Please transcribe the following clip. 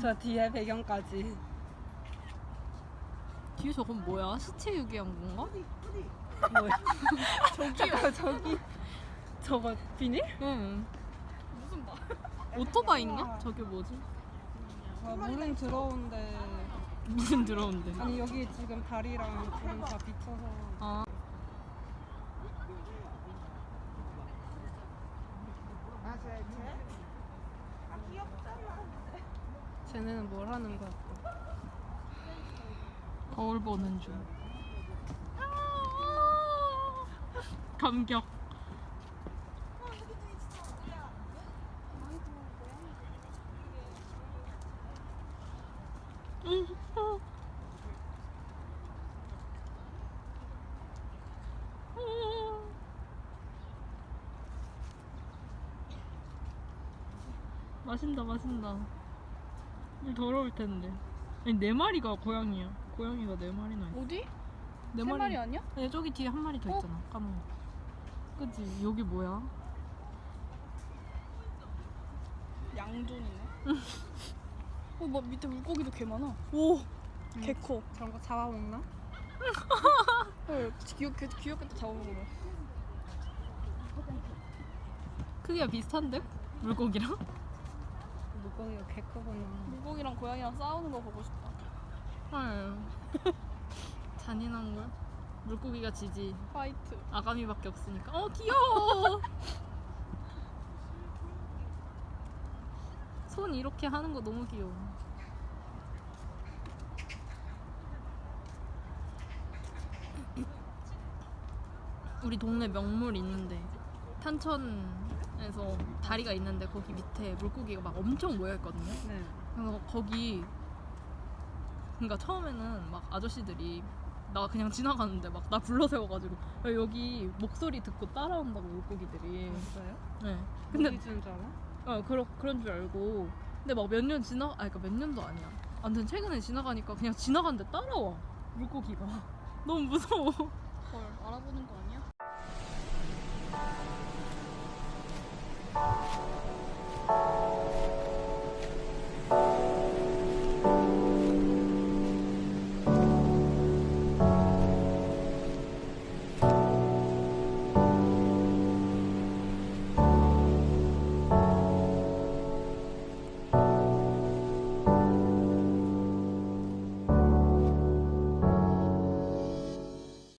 저 뒤에 배경까지. 뒤에 저건 뭐야? 시체 유기한 건가? 뭐야? 저기요, 저기. 저거 비닐? 응. 무슨 말? 오토바이인가? 저게 뭐지? 아, 물은 들어온데. 무슨 들어온데? 아니, 여기 지금 다리랑 불은 다 비쳐서. 아. 쟤네는 뭘 하는 거야? 거울 보는 중. 감격. 마신다 마신다 물 더러울 텐데 아니 네 마리가 고양이야 고양이가 네 마리나 있어 어디? 네 세 마리 아니야? 아니 저기 뒤에 한 마리 더 어? 있잖아 까만 그치 여기 뭐야 양존이네. 어, 막 밑에 물고기도 개 많아. 오, 개 커. 저런 거 잡아먹나? 헐, 귀엽게 귀엽게 잡아먹어. 크기가 비슷한데 물고기랑 물고기가 개 크구나. 물고기랑 고양이랑 싸우는 거 보고 싶다. 헐. 잔인한 걸 물고기가 지지. 파이트. 아가미밖에 없으니까. 어 귀여워! 손 이렇게 하는 거 너무 귀여워. 우리 동네 명물 있는데. 탄천 에서 다리가 있는데 거기 밑에 물고기가 막 엄청 모여 있거든요 네. 그래서 거기 그러니까 처음에는 막 아저씨들이 나 그냥 지나가는데 막 나 불러 세워가지고 야, 여기 목소리 듣고 따라온다고 물고기들이 진짜요? 네 근데 근데 줄 알아? 어 그런 그런 줄 알고 근데 막 몇 년 지나 아 그러니까 몇 년도 아니야 아무튼 최근에 지나가니까 그냥 지나가는데 따라와 물고기가 너무 무서워 헐, 알아보는 거 아니야? Thank you.